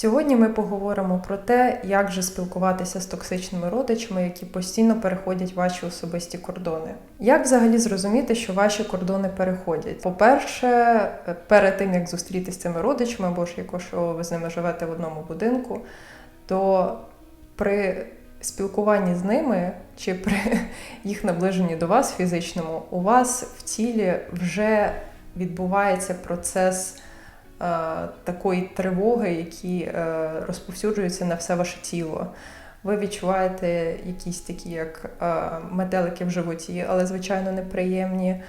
Сьогодні ми поговоримо про те, як же спілкуватися з токсичними родичами, які постійно переходять ваші особисті кордони. Як взагалі зрозуміти, що ваші кордони переходять? По-перше, перед тим як зустрітися з цими родичами, або ж якщо ви з ними живете в одному будинку, то при спілкуванні з ними чи при їх наближенні до вас фізичному, у вас в тілі вже відбувається процес такої тривоги, які е, розповсюджуються на все ваше тіло. Ви відчуваєте якісь такі, як е, метелики в животі, але звичайно неприємні. Е,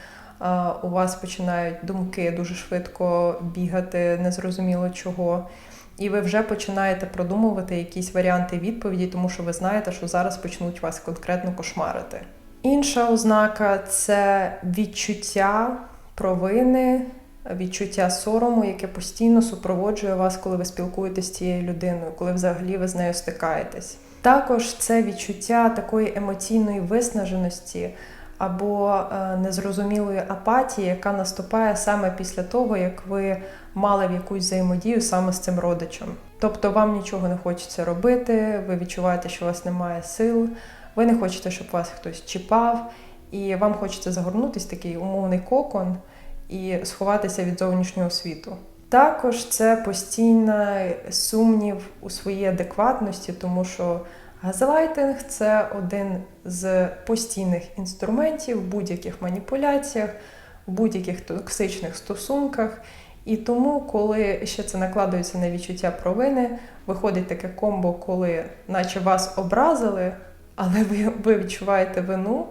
у вас починають думки дуже швидко бігати, незрозуміло чого. І ви вже починаєте продумувати якісь варіанти відповіді, тому що ви знаєте, що зараз почнуть вас конкретно кошмарити. Інша ознака це відчуття провини, відчуття сорому, яке постійно супроводжує вас, коли ви спілкуєтесь з цією людиною, коли взагалі ви з нею стикаєтесь. Також це відчуття такої емоційної виснаженості або е, незрозумілої апатії, яка наступає саме після того, як ви мали в якусь взаємодію саме з цим родичем. Тобто вам нічого не хочеться робити, ви відчуваєте, що у вас немає сил, ви не хочете, щоб вас хтось чіпав, і вам хочеться загорнутися такий умовний кокон і сховатися від зовнішнього світу. Також це постійний сумнів у своїй адекватності, тому що газлайтинг це один з постійних інструментів в будь-яких маніпуляціях, в будь-яких токсичних стосунках. І тому, коли ще це накладується на відчуття провини, виходить таке комбо, коли наче вас образили, але ви, ви відчуваєте вину,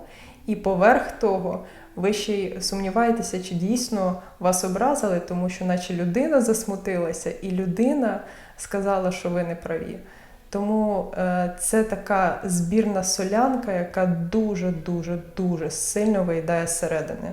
і поверх того ви ще й сумніваєтеся, чи дійсно вас образили, тому що наче людина засмутилася, і людина сказала, що ви не праві. Тому е, це така збірна солянка, яка дуже-дуже дуже сильно виїдає зсередини.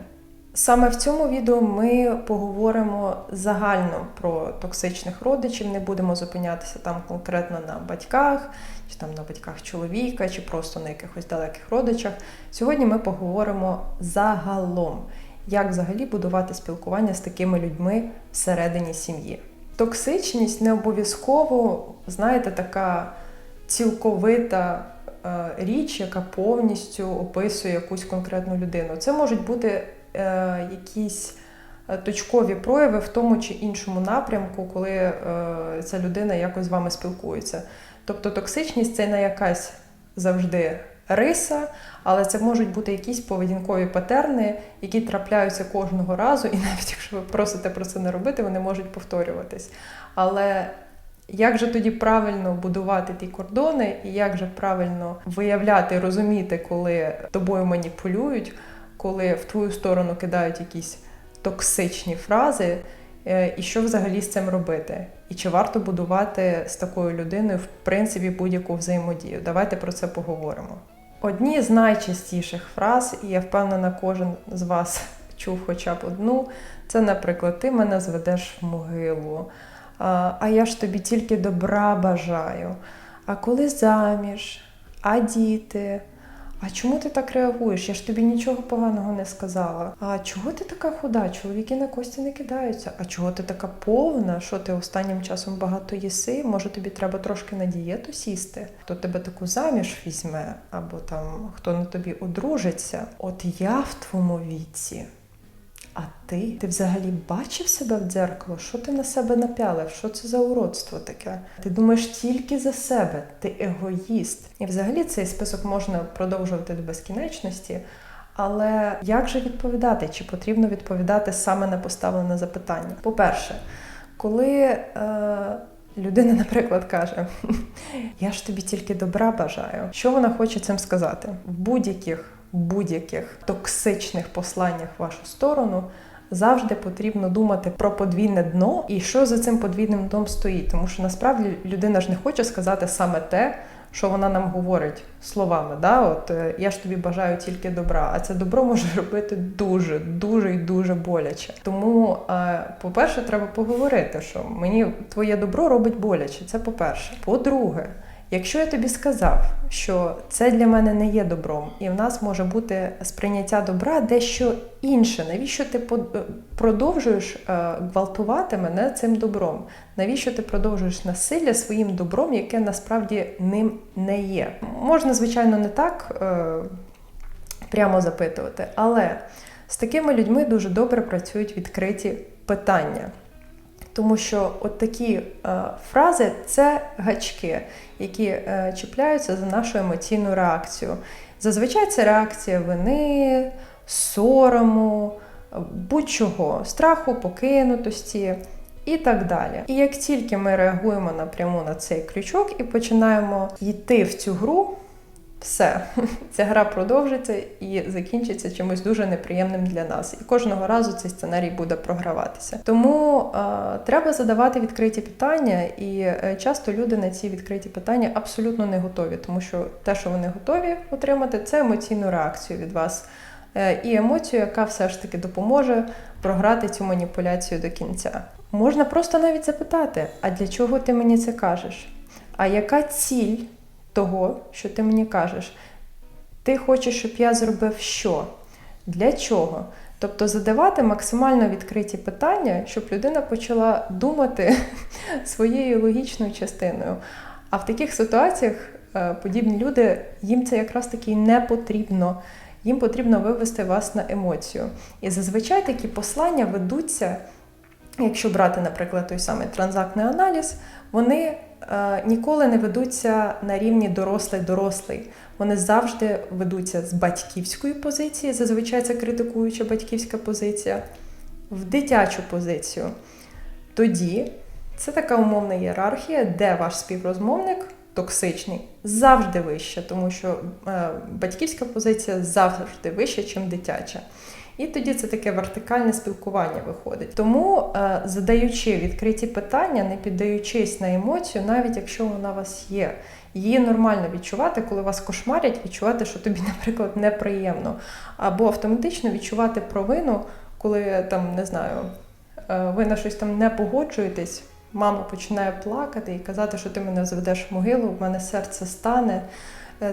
Саме в цьому відео ми поговоримо загально про токсичних родичів, не будемо зупинятися там конкретно на батьках, чи там на батьках чоловіка, чи просто на якихось далеких родичах. Сьогодні ми поговоримо загалом, як взагалі будувати спілкування з такими людьми всередині сім'ї. Токсичність не обов'язково, знаєте, така цілковита е, річ, яка повністю описує якусь конкретну людину. Це можуть бути е, якісь точкові прояви в тому чи іншому напрямку, коли е, ця людина якось з вами спілкується. Тобто токсичність це не якась завжди риса, але це можуть бути якісь поведінкові патерни, які трапляються кожного разу, і навіть якщо ви просите про це не робити, вони можуть повторюватись. Але як же тоді правильно будувати ті кордони, і як же правильно виявляти, розуміти, коли тобою маніпулюють, коли в твою сторону кидають якісь токсичні фрази, і що взагалі з цим робити? І чи варто будувати з такою людиною в принципі будь-яку взаємодію? Давайте про це поговоримо. Одні з найчастіших фраз, і я впевнена, кожен з вас чув хоча б одну, це, наприклад, ти мене зведеш в могилу, а я ж тобі тільки добра бажаю. А коли заміж, а діти? А чому ти так реагуєш? Я ж тобі нічого поганого не сказала. А чого ти така худа? Чоловіки на кості не кидаються. А чого ти така повна? Що ти останнім часом багато їси? Може тобі треба трошки на дієту сісти? Хто тебе таку заміж візьме, або там хто на тобі одружиться? От я в твоєму віці. А ти? Ти взагалі бачив себе в дзеркало? Що ти на себе напялив? Що це за уродство таке? Ти думаєш тільки за себе, ти егоїст. І взагалі цей список можна продовжувати до безкінечності. Але як же відповідати? Чи потрібно відповідати саме на поставлене запитання? По-перше, коли е, людина, наприклад, каже: Я ж тобі тільки добра бажаю, що вона хоче цим сказати? В будь-яких будь-яких токсичних посланнях в вашу сторону. Завжди потрібно думати про подвійне дно і що за цим подвійним дном стоїть. Тому що насправді людина ж не хоче сказати саме те, що вона нам говорить словами. Да? От е, я ж тобі бажаю тільки добра, а це добро може робити дуже, дуже і дуже боляче. Тому, е, по-перше, треба поговорити, що мені твоє добро робить боляче. Це по-перше. По-друге, Якщо я тобі сказав, що це для мене не є добром, і в нас може бути сприйняття добра дещо інше, навіщо ти е, продовжуєш е, гвалтувати мене цим добром? Навіщо ти продовжуєш насилля своїм добром, яке насправді ним не є? Можна, звичайно, не так е, прямо запитувати, але з такими людьми дуже добре працюють відкриті питання. Тому що от такі е, фрази це гачки, які е, чіпляються за нашу емоційну реакцію. Зазвичай це реакція вини, сорому, будь-чого, страху, покинутості і так далі. І як тільки ми реагуємо напряму на цей крючок і починаємо йти в цю гру, все, ця гра продовжиться і закінчиться чимось дуже неприємним для нас. І кожного разу цей сценарій буде програватися. Тому е, треба задавати відкриті питання, і е, часто люди на ці відкриті питання абсолютно не готові, тому що те, що вони готові отримати, це емоційну реакцію від вас. Е, і емоцію, яка все ж таки допоможе програти цю маніпуляцію до кінця. Можна просто навіть запитати: а для чого ти мені це кажеш? А яка ціль того, що ти мені кажеш? Ти хочеш, щоб я зробив що? Для чого? Тобто задавати максимально відкриті питання, щоб людина почала думати своєю логічною частиною. А в таких ситуаціях е, подібні люди, їм це якраз таки не потрібно. Їм потрібно вивести вас на емоцію. І зазвичай такі послання ведуться, якщо брати, наприклад, той самий транзактний аналіз, вони ніколи не ведуться на рівні дорослий-дорослий. Вони завжди ведуться з батьківської позиції, зазвичай це критикуюча батьківська позиція, в дитячу позицію. Тоді це така умовна ієрархія, де ваш співрозмовник токсичний завжди вища, тому що е, батьківська позиція завжди вища, ніж дитяча. І тоді це таке вертикальне спілкування виходить. Тому, е, задаючи відкриті питання, не піддаючись на емоцію, навіть якщо вона у вас є, її нормально відчувати, коли вас кошмарять, відчувати, що тобі, наприклад, неприємно, або автоматично відчувати провину, коли там не знаю, е, ви на щось там не погоджуєтесь. Мама починає плакати і казати, що ти мене зведеш в могилу, в мене серце стане,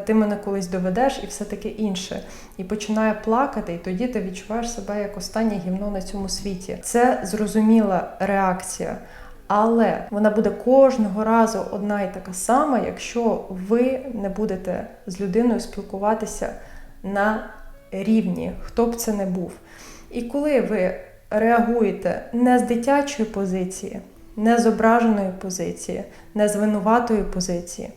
ти мене колись доведеш і все таке інше. І починає плакати, і тоді ти відчуваєш себе як останнє гівно на цьому світі. Це зрозуміла реакція. Але вона буде кожного разу одна і така сама, якщо ви не будете з людиною спілкуватися на рівні, хто б це не був. І коли ви реагуєте не з дитячої позиції, не з ображеної позиції, не з винуватої позиції,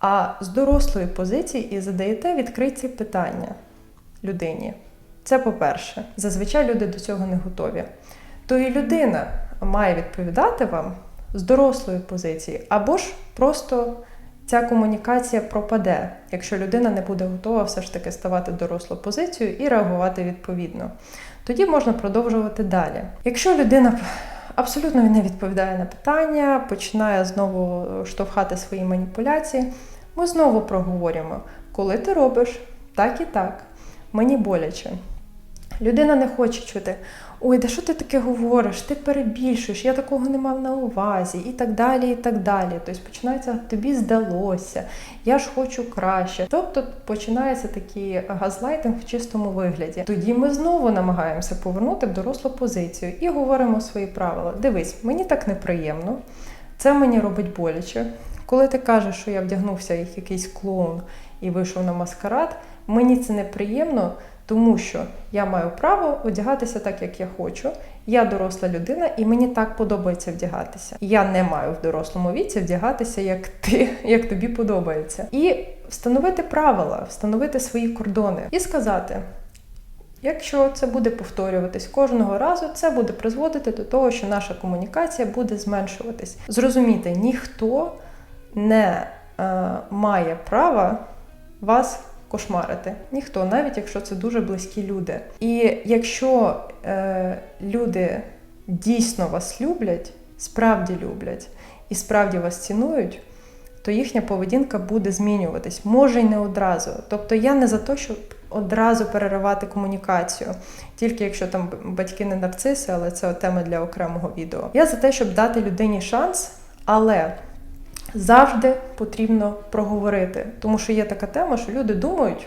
а з дорослої позиції і задаєте відкриті питання людині. Це по-перше, зазвичай люди до цього не готові. То і людина має відповідати вам з дорослої позиції, або ж просто ця комунікація пропаде, якщо людина не буде готова все ж таки ставати дорослою позицією і реагувати відповідно. Тоді можна продовжувати далі. Якщо людина абсолютно він не відповідає на питання, починає знову штовхати свої маніпуляції, ми знову проговорюємо, коли ти робиш так і так, мені боляче. Людина не хоче чути, ой, да що ти таке говориш? Ти перебільшуєш, я такого не мав на увазі, і так далі, і так далі. Тобто починається тобі здалося, я ж хочу краще. Тобто починається такий газлайтинг в чистому вигляді. Тоді ми знову намагаємося повернути в дорослу позицію і говоримо свої правила. Дивись, мені так неприємно, це мені робить боляче. Коли ти кажеш, що я вдягнувся як якийсь клоун і вийшов на маскарад, мені це неприємно. Тому що я маю право одягатися так, як я хочу. Я доросла людина, і мені так подобається вдягатися. Я не маю в дорослому віці вдягатися, як ти, як тобі подобається. І встановити правила, встановити свої кордони і сказати. Якщо це буде повторюватись кожного разу, це буде призводити до того, що наша комунікація буде зменшуватись. Зрозумійте, ніхто не е, має права вас кошмарити. Ніхто, навіть якщо це дуже близькі люди. І якщо е, люди дійсно вас люблять, справді люблять і справді вас цінують, то їхня поведінка буде змінюватись, може й не одразу. Тобто я не за те, щоб одразу переривати комунікацію, тільки якщо там батьки не нарциси, але це тема для окремого відео. Я за те, щоб дати людині шанс, але завжди потрібно проговорити. Тому що є така тема, що люди думають,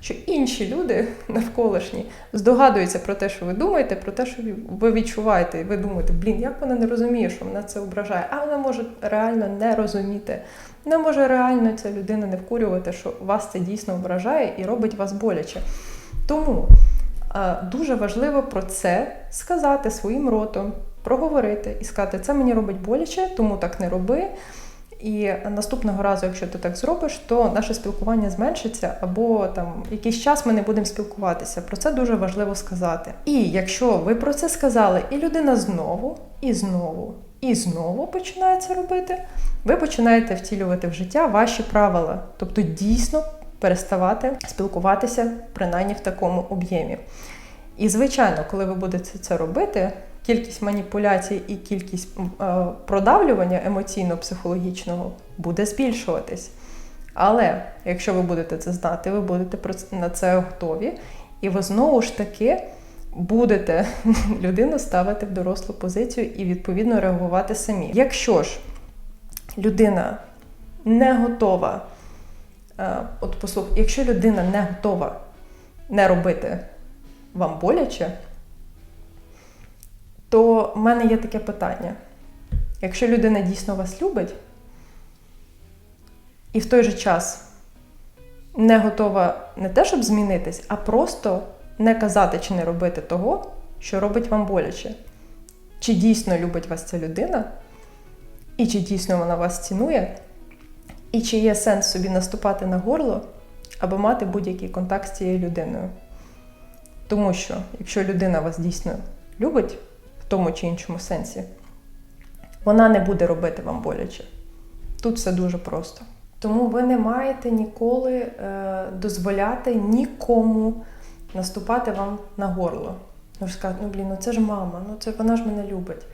що інші люди навколишні здогадуються про те, що ви думаєте, про те, що ви відчуваєте. І ви думаєте, блін, як вона не розуміє, що мене це ображає. А вона може реально не розуміти. Не може реально ця людина не вкурювати, що вас це дійсно ображає і робить вас боляче. Тому е, дуже важливо про це сказати своїм ротом, проговорити і сказати, це мені робить боляче, тому так не роби. І наступного разу, якщо ти так зробиш, то наше спілкування зменшиться, або там якийсь час ми не будемо спілкуватися. Про це дуже важливо сказати. І якщо ви про це сказали, і людина знову, і знову, і знову починає це робити, ви починаєте втілювати в життя ваші правила, тобто дійсно переставати спілкуватися принаймні в такому об'ємі. І, звичайно, коли ви будете це робити, кількість маніпуляцій і кількість е, продавлювання емоційно-психологічного буде збільшуватись. Але якщо ви будете це знати, ви будете на це готові, і ви знову ж таки будете людину ставити в дорослу позицію і відповідно реагувати самі. Якщо ж людина не готова, е, от послух, якщо людина не готова не робити вам боляче, то в мене є таке питання. Якщо людина дійсно вас любить, і в той же час не готова не те, щоб змінитись, а просто не казати чи не робити того, що робить вам боляче. Чи дійсно любить вас ця людина, і чи дійсно вона вас цінує, і чи є сенс собі наступати на горло або мати будь-який контакт з цією людиною. Тому що, якщо людина вас дійсно любить, тому чи іншому сенсі, вона не буде робити вам боляче. Тут все дуже просто. Тому ви не маєте ніколи е, дозволяти нікому наступати вам на горло. Ну, сказати, ну блін, ну це ж мама, ну це вона ж мене любить.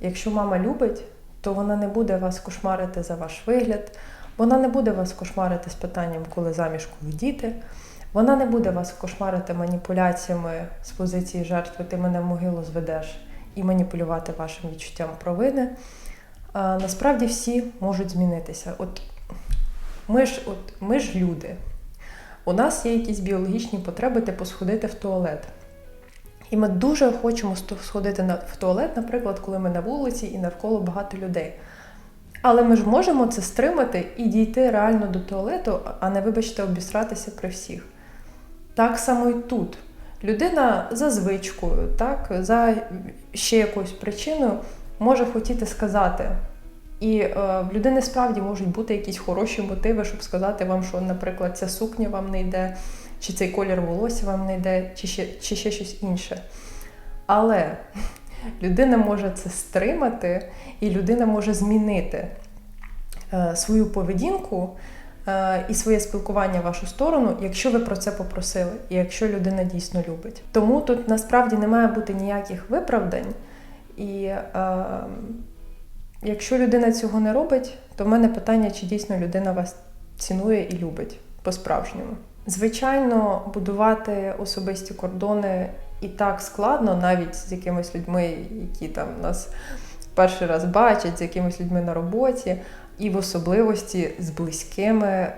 Якщо мама любить, то вона не буде вас кошмарити за ваш вигляд, вона не буде вас кошмарити з питанням, коли заміж, коли діти. Вона не буде вас кошмарити маніпуляціями з позиції жертви, ти мене в могилу зведеш і маніпулювати вашим відчуттям провини. А, Насправді всі можуть змінитися. От ми ж, от, ми ж люди. У нас є якісь біологічні потреби, типу сходити в туалет. І ми дуже хочемо сходити в туалет, наприклад, коли ми на вулиці і навколо багато людей. Але ми ж можемо це стримати і дійти реально до туалету, а не, вибачте, обісратися при всіх. Так само і тут. Людина за звичкою, так, за ще якоюсь причиною може хотіти сказати. І е, в людини справді можуть бути якісь хороші мотиви, щоб сказати вам, що, наприклад, ця сукня вам не йде, чи цей колір волосся вам не йде, чи ще, чи ще щось інше. Але людина може це стримати, і людина може змінити е, свою поведінку. Е, і своє спілкування в вашу сторону, якщо ви про це попросили, і якщо людина дійсно любить. Тому тут насправді не має бути ніяких виправдань. І е, якщо людина цього не робить, то в мене питання, чи дійсно людина вас цінує і любить по-справжньому. Звичайно, будувати особисті кордони і так складно, навіть з якимись людьми, які там нас перший раз бачать, з якимись людьми на роботі і в особливості з близькими, е,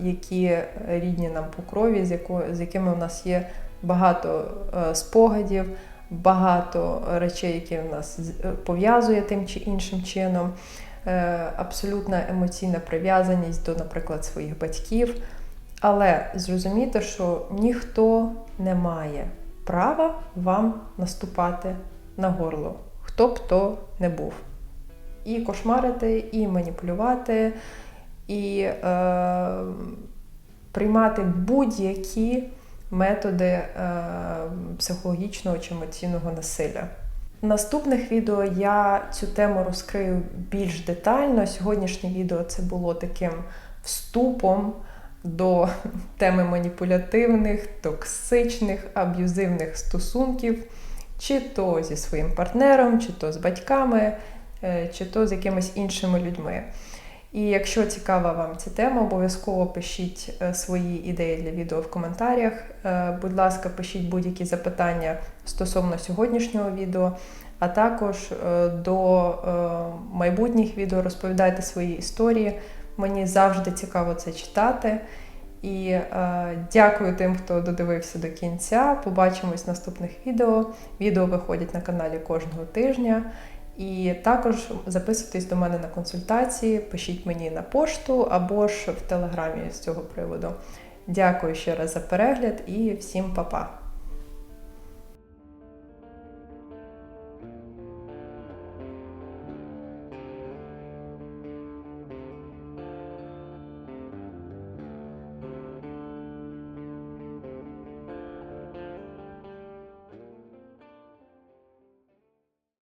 які рідні нам по крові, з якими у нас є багато е, спогадів, багато речей, які в нас е, пов'язує тим чи іншим чином. Абсолютна емоційна прив'язаність до, наприклад, своїх батьків. Але зрозумійте, що ніхто не має права вам наступати на горло, хто б то не був і кошмарити, і маніпулювати, і е, приймати будь-які методи е, психологічного чи емоційного насилля. В наступних відео я цю тему розкрию більш детально. Сьогоднішнє відео це було таким вступом до теми маніпулятивних, токсичних, аб'юзивних стосунків, чи то зі своїм партнером, чи то з батьками, чи то з якимись іншими людьми. І якщо цікава вам ця тема, обов'язково пишіть е, свої ідеї для відео в коментарях. Е, будь ласка, пишіть будь-які запитання стосовно сьогоднішнього відео. а також е, до е, майбутніх відео розповідайте свої історії. Мені завжди цікаво це читати. І е, дякую тим, хто додивився до кінця. Побачимось в наступних відео. Відео виходять на каналі кожного тижня. І також записуйтесь до мене на консультації, пишіть мені на пошту або ж в телеграмі з цього приводу. Дякую ще раз за перегляд і всім па-па!